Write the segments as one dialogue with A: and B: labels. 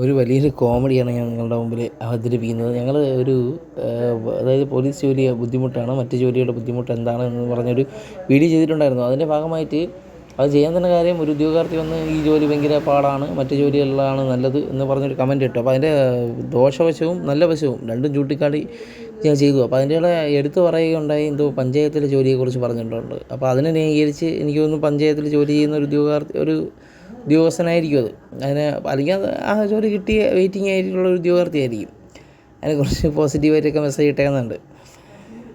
A: ഒരു വലിയൊരു കോമഡിയാണ് ഞങ്ങളുടെ മുമ്പിൽ അവതരിപ്പിക്കുന്നത്. ഞങ്ങൾ ഒരു അതായത് പോലീസ് ജോലി ബുദ്ധിമുട്ടാണ് മറ്റ് ജോലിയുടെ ബുദ്ധിമുട്ട് എന്താണ് എന്ന് പറഞ്ഞൊരു വീഡിയോ ചെയ്തിട്ടുണ്ടായിരുന്നു. അതിന്റെ ഭാഗമായിട്ട് അത് ചെയ്യാൻ തന്നെ കാര്യം ഒരു ഉദ്യോഗാർത്ഥി വന്ന് ഈ ജോലി ഭയങ്കര പാടാണ് മറ്റ് ജോലികളിലാണ് നല്ലത് എന്ന് പറഞ്ഞൊരു കമന്റ് ഇട്ടു. അപ്പോൾ അതിന്റെ ദോഷവശവും നല്ല വശവും രണ്ടും ചൂണ്ടിക്കാട്ടി ഞാൻ ചെയ്തു. അപ്പോൾ അതിന്റെ എടുത്തു പറയുകയുണ്ടായി എന്തോ പഞ്ചായത്തിലെ ജോലിയെക്കുറിച്ച് പറഞ്ഞിട്ടുണ്ട്. അപ്പോൾ അതിനെ ന്യായീകരിച്ച് എനിക്ക് തോന്നുന്നു പഞ്ചായത്തിൽ ജോലി ചെയ്യുന്ന ഒരു ഉദ്യോഗാർത്ഥി ഒരു ഉദ്യോഗസ്ഥനായിരിക്കും അത്. അതിന് അല്ലെങ്കിൽ അത് ആ ജോലി കിട്ടിയ വെയിറ്റിംഗ് ആയിട്ടുള്ള ഒരു ഉദ്യോഗാർത്ഥിയായിരിക്കും. അതിനെ കുറച്ച് പോസിറ്റീവായിട്ടൊക്കെ മെസ്സേജ് ഇട്ടേക്കുന്നുണ്ട്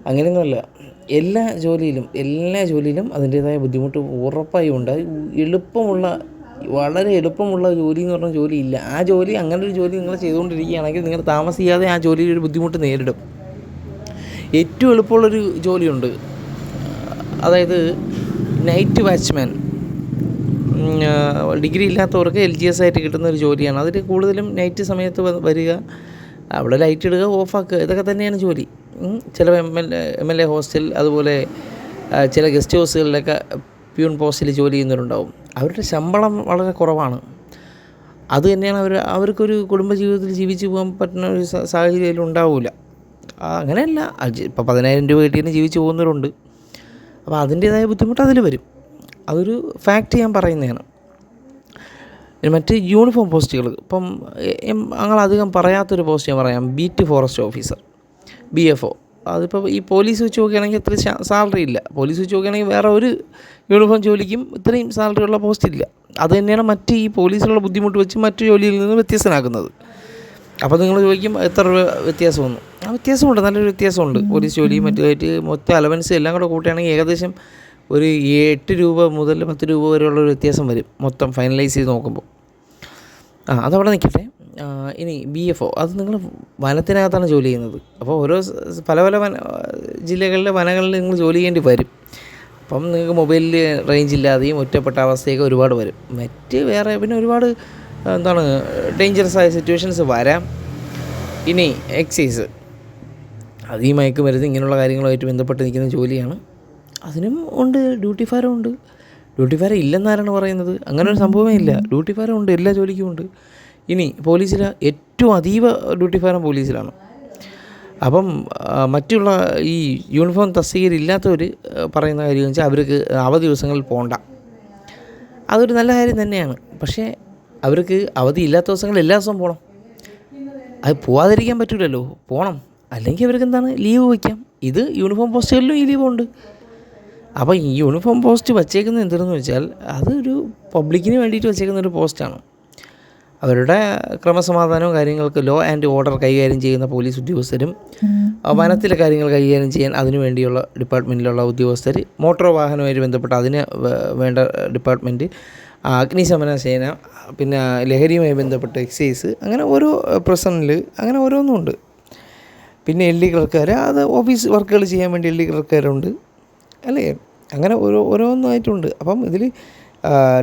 A: അങ്ങനെയൊന്നുമല്ല. എല്ലാ ജോലിയിലും എല്ലാ ജോലിയിലും അതിന്റേതായ ബുദ്ധിമുട്ട് ഉറപ്പായും ഉണ്ട്. എളുപ്പമുള്ള വളരെ എളുപ്പമുള്ള ജോലി എന്ന് പറഞ്ഞ ജോലി ഇല്ല ആ ജോലി അങ്ങനെ ഒരു ജോലി നിങ്ങൾ ചെയ്തുകൊണ്ടിരിക്കുകയാണെങ്കിൽ നിങ്ങൾ താമസിയാതെ ആ ജോലിയിൽ ഒരു ബുദ്ധിമുട്ട് നേരിടും. ഏറ്റവും എളുപ്പമുള്ളൊരു ജോലിയുണ്ട്. അതായത് നൈറ്റ് വാച്ച്മാൻ ഡിഗ്രി ഇല്ലാത്തവർക്ക് എൽ ജി എസ് ആയിട്ട് കിട്ടുന്ന ഒരു ജോലിയാണ്. അതിൽ കൂടുതലും നൈറ്റ് സമയത്ത് വരിക അവിടെ ലൈറ്റ് ഇടുക ഓഫാക്കുക ഇതൊക്കെ തന്നെയാണ് ജോലി. ചില M L M L A hostel അതുപോലെ ചില ഗസ്റ്റ് ഹൗസുകളിലൊക്കെ പ്യൂൺ പോസ്റ്റിൽ ജോലി ചെയ്യുന്നവരുണ്ടാവും. അവരുടെ ശമ്പളം വളരെ കുറവാണ്. അത് തന്നെയാണ് അവർ അവർക്കൊരു കുടുംബജീവിതത്തിൽ ജീവിച്ചു പോകാൻ പറ്റുന്ന ഒരു സാഹചര്യം ഉണ്ടാവില്ല അങ്ങനെയല്ല. ഇപ്പോൾ പതിനായിരം രൂപ കിട്ടിയതിന് ജീവിച്ചു പോകുന്നവരുണ്ട്. അപ്പോൾ അതിന്റേതായ ബുദ്ധിമുട്ട് അതിൽ വരും. അതൊരു ഫാക്റ്റ് ഞാൻ പറയുന്നതാണ്. മറ്റ് യൂണിഫോം പോസ്റ്റുകൾ ഇപ്പം ഞങ്ങളധികം പറയാത്തൊരു പോസ്റ്റ് ഞാൻ പറയാം. Beat forest officer B F O അതിപ്പോൾ ഈ പോലീസ് വെച്ച് നോക്കുകയാണെങ്കിൽ അത്ര സാലറി ഇല്ല. പോലീസ് വെച്ച് നോക്കുകയാണെങ്കിൽ വേറെ ഒരു യൂണിഫോം ജോലിക്കും ഇത്രയും സാലറി ഉള്ള പോസ്റ്റ് ഇല്ല. അത് തന്നെയാണ് മറ്റ് ഈ പോലീസിലുള്ള ബുദ്ധിമുട്ട് വെച്ച് മറ്റു ജോലിയിൽ നിന്ന് വ്യത്യസ്തനാക്കുന്നത്. അപ്പോൾ നിങ്ങൾ ചോദിക്കും എത്ര രൂപ വ്യത്യാസമൊന്നും ആ വ്യത്യാസമുണ്ട്. നല്ലൊരു വ്യത്യാസമുണ്ട്. പോലീസ് ജോലിയും മറ്റുമായിട്ട് മൊത്തം അലവൻസ് എല്ലാം കൂടെ കൂട്ടുകയാണെങ്കിൽ ഏകദേശം ഒരു എട്ട് രൂപ മുതൽ പത്ത് രൂപ വരെയുള്ള ഒരു വ്യത്യാസം വരും. മൊത്തം ഫൈനലൈസ് ചെയ്ത് നോക്കുമ്പോൾ. ആ അതവിടെ നിൽക്കട്ടെ. ഇനി ബി എഫ് ഒ അത് നിങ്ങൾ വനത്തിനകത്താണ് ജോലി ചെയ്യുന്നത്. അപ്പോൾ ഓരോ പല പല വന ജില്ലകളിലെ വനങ്ങളിൽ നിങ്ങൾ ജോലി ചെയ്യേണ്ടി വരും. അപ്പം നിങ്ങൾക്ക് മൊബൈലിൽ റേഞ്ച് ഇല്ലാതെയും ഒറ്റപ്പെട്ട അവസ്ഥയൊക്കെ ഒരുപാട് വരും. മറ്റ് വേറെ പിന്നെ ഒരുപാട് എന്താണ് ഡേഞ്ചറസ് ആയ സിറ്റുവേഷൻസ് വരാം. ഇനി എക്സൈസ് അത് ഈ മയക്കുമരുന്ന് ഇങ്ങനെയുള്ള കാര്യങ്ങളുമായിട്ട് ബന്ധപ്പെട്ട് നിൽക്കുന്ന ജോലിയാണ്. അതിനും ഉണ്ട് ഡ്യൂട്ടി ഫയർ ഉണ്ട്. ഡ്യൂട്ടി ഫയർ ഇല്ലെന്നാരാണ് പറയുന്നത്? അങ്ങനെ ഒരു സംഭവമേ ഇല്ല. ഡ്യൂട്ടി ഫയർ ഉണ്ട് എല്ലാ ജോലിക്കും ഉണ്ട്. ഇനി പോലീസിൽ ഏറ്റവും അതീവ ഡ്യൂട്ടി ഫയറും പോലീസിലാണ്. അപ്പം മറ്റുള്ള ഈ യൂണിഫോം തസ്തികയിലില്ലാത്തവർ പറയുന്ന കാര്യം വെച്ചാൽ അവർക്ക് അവധി ദിവസങ്ങളിൽ പോകണ്ട അതൊരു നല്ല കാര്യം തന്നെയാണ്. പക്ഷേ അവർക്ക് അവധി ഇല്ലാത്ത ദിവസങ്ങളിൽ എല്ലാ ദിവസവും പോകണം അത് പോവാതിരിക്കാൻ പറ്റില്ലല്ലോ പോകണം അല്ലെങ്കിൽ അവർക്ക് എന്താണ്? ലീവ് വയ്ക്കാം. ഇത് യൂണിഫോം പോസ്റ്റുകളിലും ഈ ലീവുണ്ട്. അപ്പോൾ ഈ യൂണിഫോം പോസ്റ്റ് വച്ചേക്കുന്നത് എന്തെന്ന് വെച്ചാൽ അതൊരു പബ്ലിക്കിന് വേണ്ടിയിട്ട് വച്ചേക്കുന്ന ഒരു പോസ്റ്റാണ് അവരുടെ ക്രമസമാധാനവും കാര്യങ്ങൾക്ക് ലോ ആൻഡ് ഓർഡർ കൈകാര്യം ചെയ്യുന്ന പോലീസ് ഉദ്യോഗസ്ഥരും വനത്തിലെ കാര്യങ്ങൾ കൈകാര്യം ചെയ്യാൻ അതിനു വേണ്ടിയുള്ള ഡിപ്പാർട്ട്മെന്റിലുള്ള ഉദ്യോഗസ്ഥർ മോട്ടോർ വാഹനവുമായിട്ട് ബന്ധപ്പെട്ട അതിന് വേണ്ട ഡിപ്പാർട്ട്മെന്റ് അഗ്നിശമന സേന പിന്നെ ലഹരിയുമായി ബന്ധപ്പെട്ട് എക്സൈസ് അങ്ങനെ ഓരോ പ്രസനിൽ അങ്ങനെ ഓരോന്നും ഉണ്ട്. പിന്നെ എൽ ഡി ക്ലർക്കാർ അത് ഓഫീസ് വർക്കുകൾ ചെയ്യാൻ വേണ്ടി എൽ ഡി ക്ലർക്കാരുണ്ട് അല്ലേ? അങ്ങനെ ഓരോ ഓരോന്നായിട്ടുണ്ട്. അപ്പം ഇതിൽ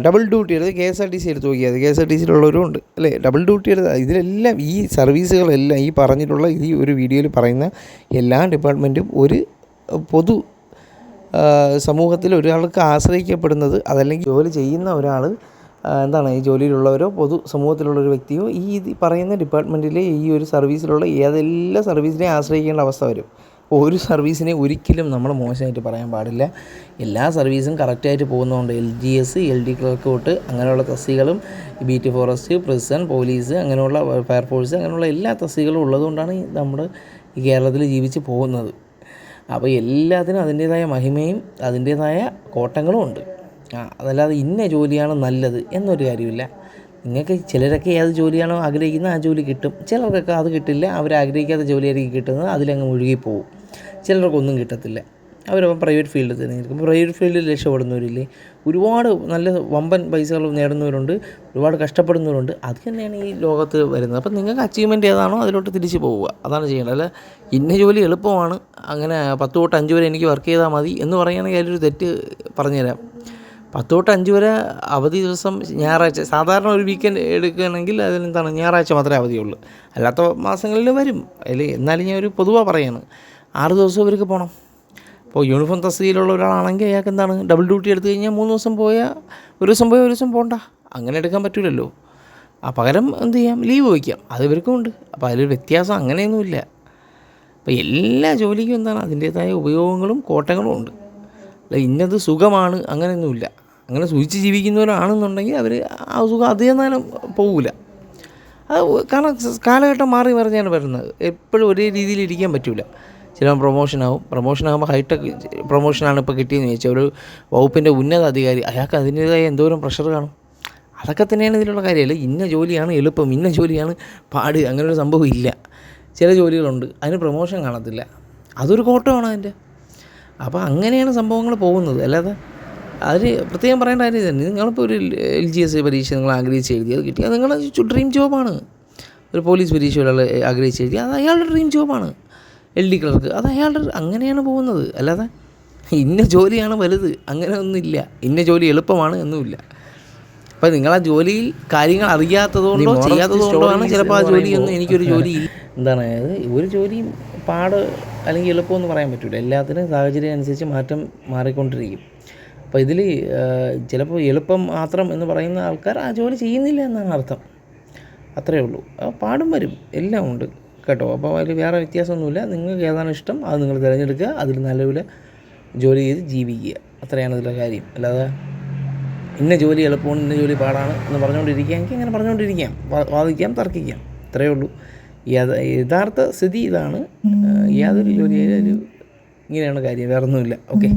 A: ഡബിൾ ഡ്യൂട്ടി എടുത്ത് K S R T C എടുത്ത് നോക്കിയാൽ കെ എസ് ആർ ടി സിയിലുള്ളവരും ഉണ്ട് അല്ലേ? ഡബിൾ ഡ്യൂട്ടി എടുത്ത് ഇതിലെല്ലാം ഈ സർവീസുകളെല്ലാം ഈ പറഞ്ഞിട്ടുള്ള ഈ ഒരു വീഡിയോയിൽ പറയുന്ന എല്ലാ ഡിപ്പാർട്ട്മെന്റും ഒരു പൊതു സമൂഹത്തിൽ ഒരാൾക്ക് ആശ്രയിക്കപ്പെടുന്നത് അതല്ലെങ്കിൽ ജോലി ചെയ്യുന്ന ഒരാൾ എന്താണ് ഈ ജോലിയിലുള്ളവരോ പൊതു സമൂഹത്തിലുള്ള ഒരു വ്യക്തിയോ ഈ പറയുന്ന ഡിപ്പാർട്ട്മെന്റിലെ ഈ ഒരു സർവീസിലുള്ള ഏതെല്ലാം സർവീസിനെ ആശ്രയിക്കേണ്ട അവസ്ഥ വരും. ഒരു സർവീസിനെ ഒരിക്കലും നമ്മൾ മോശമായിട്ട് പറയാൻ പാടില്ല. എല്ലാ സർവീസും കറക്റ്റായിട്ട് പോകുന്നതുകൊണ്ട് L G S L D clerk തൊട്ട് അങ്ങനെയുള്ള തസ്തികളും ബീറ്റ് ഫോറസ്റ്റ് പ്രിസൺ പോലീസ് അങ്ങനെയുള്ള ഫയർഫോഴ്സ് അങ്ങനെയുള്ള എല്ലാ തസ്തികളും ഉള്ളതുകൊണ്ടാണ് നമ്മൾ ഈ കേരളത്തിൽ ജീവിച്ച് പോകുന്നത്. അപ്പോൾ എല്ലാത്തിനും അതിന്റേതായ മഹിമയും അതിന്റേതായ കോട്ടങ്ങളും ഉണ്ട്. ആ അതല്ലാതെ ഇന്ന ജോലിയാണ് നല്ലത് എന്നൊരു കാര്യമില്ല. നിങ്ങൾക്ക് ചിലരൊക്കെ ഏത് ജോലിയാണോ ആഗ്രഹിക്കുന്നത് ആ ജോലി കിട്ടും. ചിലർക്കൊക്കെ അത് കിട്ടില്ല. അവർ ആഗ്രഹിക്കാത്ത ജോലിയായിരിക്കും കിട്ടുന്നത്. അതിലങ്ങ് മുഴുകിപ്പോവും. ചിലർക്കൊന്നും കിട്ടത്തില്ല. അവരപ്പം പ്രൈവറ്റ് ഫീൽഡിൽ തന്നെ നിൽക്കും പ്രൈവറ്റ് ഫീൽഡിൽ രക്ഷപ്പെടുന്നവരില്ലേ? ഒരുപാട് നല്ല വമ്പൻ പൈസകൾ നേടുന്നവരുണ്ട് ഒരുപാട് കഷ്ടപ്പെടുന്നവരുണ്ട്. അത് തന്നെയാണ് ഈ ലോകത്ത് വരുന്നത്. അപ്പം നിങ്ങൾക്ക് അച്ചീവ്മെന്റ് ഏതാണോ അതിലോട്ട് തിരിച്ച് പോവുക. അതാണ് ചെയ്യേണ്ടത്. അല്ല ഇന്ന ജോലി എളുപ്പമാണ്. അങ്ങനെ പത്ത് തൊട്ട് അഞ്ച് വരെ എനിക്ക് വർക്ക് ചെയ്താൽ മതി എന്ന് പറയുകയാണെങ്കിൽ അതിലൊരു തെറ്റ് പറഞ്ഞുതരാം. പത്ത് തൊട്ട് അഞ്ച് വരെ അവധി ദിവസം ഞായറാഴ്ച സാധാരണ ഒരു വീക്കെൻഡ് എടുക്കുകയാണെങ്കിൽ അതിനെന്താണ് ഞായറാഴ്ച മാത്രമേ അവധിയുള്ളൂ. അല്ലാത്ത മാസങ്ങളിൽ വരും. അതിൽ എന്നാലും ഞാൻ ഒരു പൊതുവാக പറയാണ്. ആറ് ദിവസം ഇവർക്ക് പോകണം ഇപ്പോൾ യൂണിഫോം തസ്തികയിലുള്ള ഒരാളാണെങ്കിൽ അയാൾക്ക് എന്താണ്? ഡബിൾ ഡ്യൂട്ടി എടുത്തു കഴിഞ്ഞാൽ മൂന്ന് ദിവസം പോയാൽ ഒരു ദിവസം പോയാൽ ഒരു ദിവസം പോകണ്ട അങ്ങനെ എടുക്കാൻ പറ്റില്ലല്ലോ ആ പകരം എന്ത് ചെയ്യാം? ലീവ് വയ്ക്കാം അത് ഇവർക്കും ഉണ്ട്. അപ്പോൾ അതിലൊരു വ്യത്യാസം അങ്ങനെയൊന്നുമില്ല അപ്പോൾ എല്ലാ ജോലിക്കും എന്താണ്? അതിന്റേതായ ഉപയോഗങ്ങളും കോട്ടങ്ങളും ഉണ്ട്. അല്ല ഇന്നത് സുഖമാണ് അങ്ങനെയൊന്നുമില്ല അങ്ങനെ സൂചിച്ച് ജീവിക്കുന്നവരാണെന്നുണ്ടെങ്കിൽ അവർ ആ സുഖം അധികം നേരം പോകില്ല അത് കാരണം കാലഘട്ടം മാറി മറിഞ്ഞാണ് വരുന്നത്. എപ്പോഴും ഒരേ രീതിയിൽ ഇരിക്കാൻ പറ്റില്ല ചിലപ്പോൾ പ്രൊമോഷനാവും പ്രൊമോഷനാകുമ്പോൾ ഹൈടെക് പ്രൊമോഷനാണ് ഇപ്പോൾ കിട്ടിയെന്ന് ചോദിച്ചാൽ ഒരു വകുപ്പിന്റെ ഉന്നത അധികാരി അയാൾക്ക് അതിന്റേതായ എന്തോരം പ്രഷർ കാണും. അതൊക്കെ തന്നെയാണ് ഇതിലുള്ള കാര്യമല്ല ഇന്ന ജോലിയാണ് എളുപ്പം ഇന്ന ജോലിയാണ് പാട് അങ്ങനൊരു സംഭവം ഇല്ല. ചില ജോലികളുണ്ട് അതിന് പ്രൊമോഷൻ കാണത്തില്ല. അതൊരു കോട്ടമാണ് അതിന്റെ. അപ്പോൾ അങ്ങനെയാണ് സംഭവങ്ങൾ പോകുന്നത്. അല്ലാതെ അതിൽ പ്രത്യേകം പറയേണ്ട കാര്യം തന്നെ നിങ്ങളിപ്പോൾ ഒരു എൽ ജി എസ് പരീക്ഷ നിങ്ങൾ ആഗ്രഹിച്ച് എഴുതി അത് കിട്ടി. അത് നിങ്ങളുടെ ഡ്രീം ജോബാണ് ഒരു പോലീസ് പരീക്ഷ ഒരാൾ ആഗ്രഹിച്ച് എഴുതി അത് അയാളുടെ ഡ്രീം ജോബാണ് എൽ ഡി ക്ലർക്ക് അത് അയാളുടെ അങ്ങനെയാണ് പോകുന്നത്. അല്ലാതെ ഇന്ന ജോലിയാണ് വലുത്. അങ്ങനെ ഒന്നുമില്ല. ഇന്ന ജോലി എളുപ്പമാണ് എന്നുമില്ല. അപ്പം നിങ്ങൾ ആ ജോലിയിൽ കാര്യങ്ങൾ അറിയാത്തതുകൊണ്ടോ ചെയ്യാത്തതുകൊണ്ടോ ആണ് ചിലപ്പോൾ ആ ജോലിയൊന്നും എനിക്കൊരു ജോലി എന്താണ് അതായത് ഒരു ജോലിയും പാട് അല്ലെങ്കിൽ എളുപ്പമെന്ന് പറയാൻ പറ്റില്ല എല്ലാത്തിനും സാഹചര്യം അനുസരിച്ച് മാറ്റം മാറിക്കൊണ്ടിരിക്കും. അപ്പോൾ ഇതിൽ ചിലപ്പോൾ എളുപ്പം മാത്രം എന്ന് പറയുന്ന ആൾക്കാർ ആ ജോലി ചെയ്യുന്നില്ല എന്നാണ് അർത്ഥം. അത്രയേ ഉള്ളൂ. പാടും വരും. എല്ലാം ഉണ്ട്. കേട്ടോ. അപ്പോൾ അതിൽ വേറെ വ്യത്യാസമൊന്നുമില്ല. നിങ്ങൾക്ക് ഏതാണ് ഇഷ്ടം അത് നിങ്ങൾ തിരഞ്ഞെടുക്കുക. അതിൽ നിലവിൽ ജോലി ചെയ്ത് ജീവിക്കുക. അത്രയാണ് ഇതിലെ കാര്യം. അല്ലാതെ ഇന്ന ജോലി എളുപ്പമാണ് ഇന്ന ജോലി പാടാണ് എന്ന് പറഞ്ഞുകൊണ്ടിരിക്കുകയെങ്കിൽ അങ്ങനെ പറഞ്ഞുകൊണ്ടിരിക്കാം. വാദിക്കാം തർക്കിക്കാം. ഇത്രയേ ഉള്ളൂ. യഥാർത്ഥ സ്ഥിതി ഇതാണ്. യാതൊരു ജോലിയായാലും ഇങ്ങനെയാണ് കാര്യം. വേറൊന്നുമില്ല. ഓക്കെ.